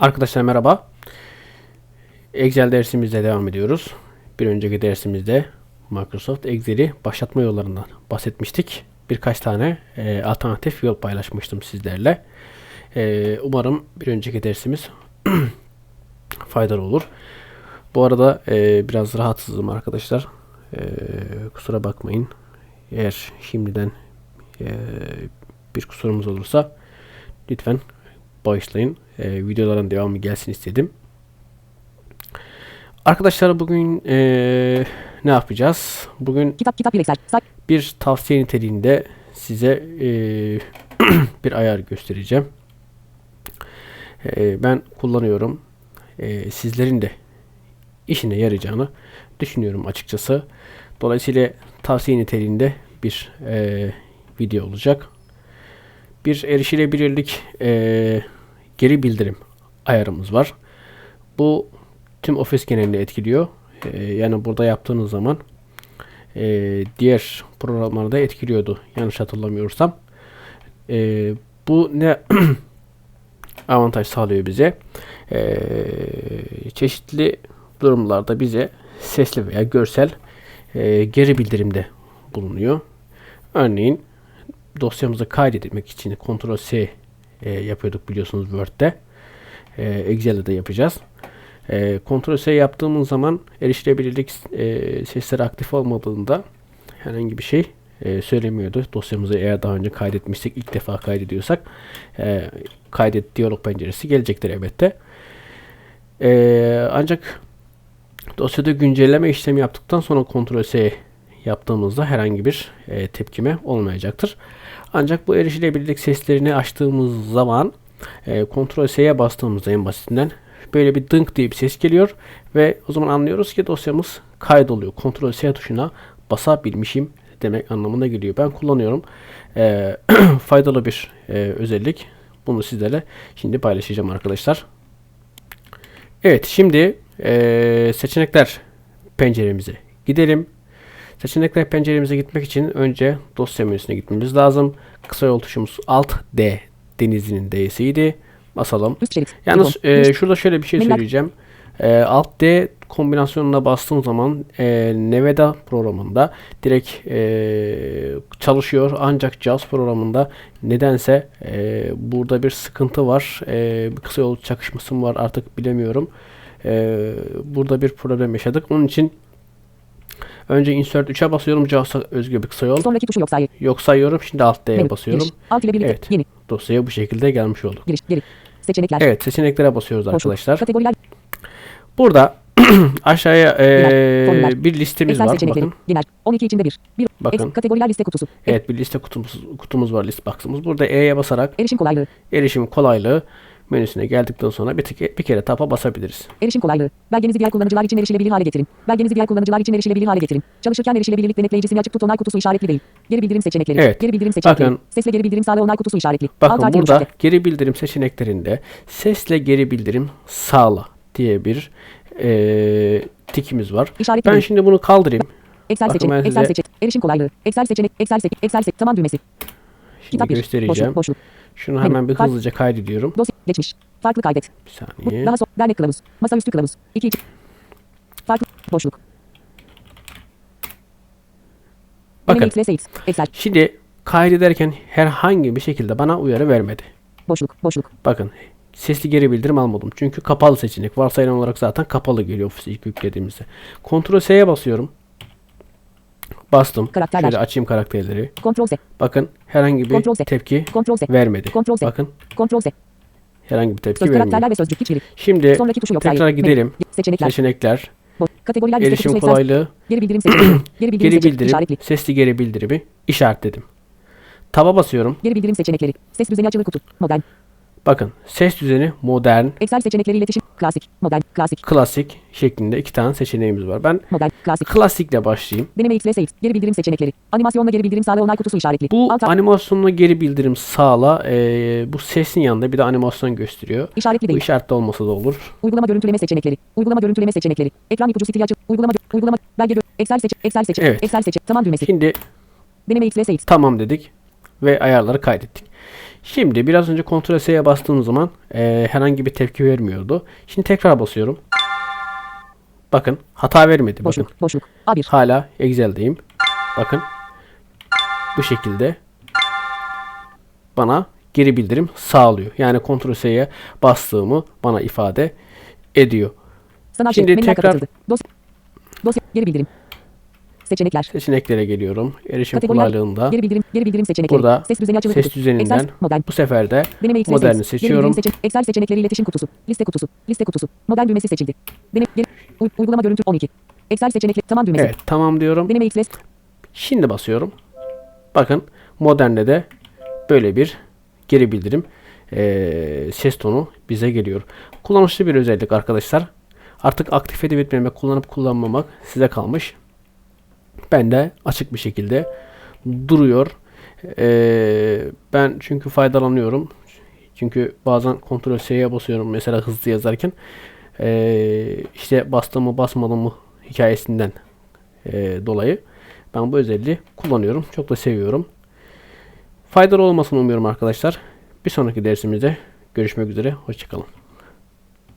Arkadaşlar merhaba. Excel dersimizle devam ediyoruz. Bir önceki dersimizde Microsoft Excel'i başlatma yollarından bahsetmiştik. Birkaç tane e, alternatif yol paylaşmıştım sizlerle. E, umarım bir önceki dersimiz faydalı olur. Bu arada e, biraz rahatsızım arkadaşlar. E, kusura bakmayın. Eğer şimdiden e, bir kusurumuz olursa lütfen bağışlayın. E, videoların devamı gelsin istedim. Arkadaşlar bugün e, ne yapacağız? Bugün Kitap kitap bir tavsiye niteliğinde size e, bir ayar göstereceğim. E, ben kullanıyorum. E, sizlerin de işine yarayacağını düşünüyorum açıkçası. Dolayısıyla tavsiye niteliğinde bir e, video olacak. Bir erişilebilirlik e, geri bildirim ayarımız var. Bu tüm ofis genelini etkiliyor. E, yani burada yaptığınız zaman e, diğer programlarda etkiliyordu. Yanlış hatırlamıyorsam. E, bu ne avantaj sağlıyor bize? E, çeşitli durumlarda bize sesli veya görsel e, geri bildirimde bulunuyor. Örneğin dosyamızı kaydetmek için Ctrl S e, yapıyorduk biliyorsunuz Word'de. E, Excel'de de yapacağız. E, Ctrl S yaptığımız zaman erişilebilirlik e, sesleri aktif olmadığında herhangi bir şey e, söylemiyordu. Dosyamızı eğer daha önce kaydetmişsek ilk defa kaydediyorsak e, kaydet diyalog penceresi gelecektir elbette. E, ancak dosyada güncelleme işlemi yaptıktan sonra Ctrl S yaptığımızda herhangi bir e, tepkime olmayacaktır. Ancak bu erişilebilirlik seslerini açtığımız zaman e, Ctrl S'ye bastığımızda en basitinden böyle bir dınk diye bir ses geliyor ve o zaman anlıyoruz ki dosyamız kaydoluyor. Ctrl S tuşuna basabilmişim demek anlamına geliyor. Ben kullanıyorum. E, faydalı bir e, özellik. Bunu sizlerle şimdi paylaşacağım arkadaşlar. Evet şimdi e, seçenekler penceremize gidelim. Seçenekler penceremize gitmek için önce dosya menüsüne gitmemiz lazım. Kısa yol tuşumuz Alt D denizinin D'siydi. Basalım. Yalnız e, şurada şöyle bir şey söyleyeceğim. E, Alt D kombinasyonuna bastığım zaman e, Nevada programında direkt e, çalışıyor. Ancak JAWS programında nedense e, burada bir sıkıntı var. E, kısa yol çakışması mı var artık bilemiyorum. E, burada bir problem yaşadık. Onun için önce Insert 3'e basıyorum. JAWS'a özgü bir kısa yol. sonraki tuşu yok sayı. Yok sayıyorum. Şimdi Alt D'ye basıyorum. Giriş. Alt ile birlikte. Evet. Yeni. Dosyaya bu şekilde gelmiş olduk. Giriş. Geri. Seçenekler. Evet seçeneklere basıyoruz Boşluk. arkadaşlar. Kategoriler. Burada aşağıya Formüller. bir listemiz Excel var. Bakın. Genel. 12 içinde 1. 1. Bakın. kategoriler liste kutusu. E- Evet bir liste kutumuz, kutumuz var list box'ımız. Burada E'ye basarak Erişim kolaylığı. erişim kolaylığı menüsüne geldikten sonra bir, tek, bir kere tapa basabiliriz. Erişim kolaylığı. Belgenizi diğer kullanıcılar için erişilebilir hale getirin. Belgenizi diğer kullanıcılar için erişilebilir hale getirin. Çalışırken erişilebilirlik denetleyicisini açık tut onay kutusu işaretli değil. Geri bildirim seçenekleri. Evet. Geri bildirim seçenekleri. Bakın. Sesle geri bildirim sağla onay kutusu işaretli. Bakın Alt burada üçte. geri bildirim seçeneklerinde sesle geri bildirim sağla diye bir eee, tikimiz var. İşaretli Ben değil. şimdi bunu kaldırayım. Excel ben Excel size- seçenek. Erişim kolaylığı. Excel seçenek. Excel seçenek. Excel seçenek. Tamam düğmesi. Şimdi Kitap 1. göstereceğim. Boşluk. Boşluk. Şunu Menü. hemen bir hızlıca kaydediyorum. Dosya. Geçmiş. Farklı kaydet. Bir Bu, saniye. daha sonra dernek kılavuz. Masaüstü kılavuz. 2 2. Farklı. Boşluk. Bakın. Şimdi kaydederken herhangi bir şekilde bana uyarı vermedi. Boşluk. Boşluk. Bakın sesli geri bildirim almadım. Çünkü kapalı seçenek. Varsayılan olarak zaten kapalı geliyor ofise ilk yüklediğimizde. Ctrl S'ye basıyorum. Bastım. Karakterler. Şöyle açayım karakterleri. Kontrol S. Bakın herhangi bir Kontrol Z. tepki Kontrol S. vermedi. Kontrol S. Bakın Kontrol S. herhangi bir tepki Söz vermiyor. karakterler ve sözcük hiçbiri. Şimdi Sonraki tuşu yok. tekrar sayı. gidelim. Seçenekler. Seçenekler, Bo- Kategoriler erişim kolaylığı, Geri bildirim seçenekleri. Geri bildirim, geri bildirim, işaretli. sesli geri bildirimi işaretledim. Taba basıyorum. Geri bildirim seçenekleri. Ses düzeni açılı kutu. Modern. Bakın ses düzeni modern, Excel seçenekleri iletişim. Klasik. Modern. Klasik. klasik şeklinde iki tane seçeneğimiz var. Ben Modern. Klasik. klasikle başlayayım. Deneme X'le X. Geri bildirim seçenekleri. Animasyonla geri bildirim sağla onay kutusu işaretli. Bu Alt animasyonla geri bildirim sağla. Ee, bu sesin yanında bir de animasyon gösteriyor. işaretli Bu değil. işaretli olmasa da olur. Uygulama görüntüleme seçenekleri. Uygulama görüntüleme seçenekleri. Ekran ipucu stili açıl. Uygulama uygulama belge Excel seç Excel seç Evet. Excel seç tamam düğmesi. Şimdi Deneme X'le X. tamam dedik ve ayarları kaydettik. Şimdi biraz önce Ctrl S'ye bastığım zaman eee, herhangi bir tepki vermiyordu. Şimdi tekrar basıyorum. Bakın hata vermedi. Bakın Boşluk. Boşluk. A1. hala Excel'deyim. Bakın bu şekilde bana geri bildirim sağlıyor. Yani Ctrl S'ye bastığımı bana ifade ediyor. Sanal Şimdi tekrar-. Dosya. Dosya. Geri bildirim. Seçenekler. Seçeneklere geliyorum. Erişim Kategoriler. kolaylığında Geri bildirim. Geri bildirim seçenekleri. Burada ses düzeni açılı ses kutusu. düzeninden Excel. Modern. bu sefer de Deneme. Geri seçiyorum. seçen- Excel seçenekleri iletişim kutusu. Liste kutusu. Liste kutusu. Modern düğmesi seçildi. Deneme, geri, uy- uygulama görüntü 12. Excel seçenekleri tamam düğmesi. evet tamam diyorum. Deneme X Şimdi basıyorum. Bakın modernde de böyle bir geri bildirim eee, ses tonu bize geliyor. Kullanışlı bir özellik arkadaşlar. Artık aktif edip etmemek, kullanıp kullanmamak size kalmış. Ben de açık bir şekilde duruyor. Eee, ben çünkü faydalanıyorum. Çünkü bazen Ctrl S'ye basıyorum mesela hızlı yazarken. Eee işte bastım mı basmadım mı hikayesinden eee, dolayı ben bu özelliği kullanıyorum. Çok da seviyorum. Faydalı olmasını umuyorum arkadaşlar. Bir sonraki dersimizde görüşmek üzere. Hoşçakalın.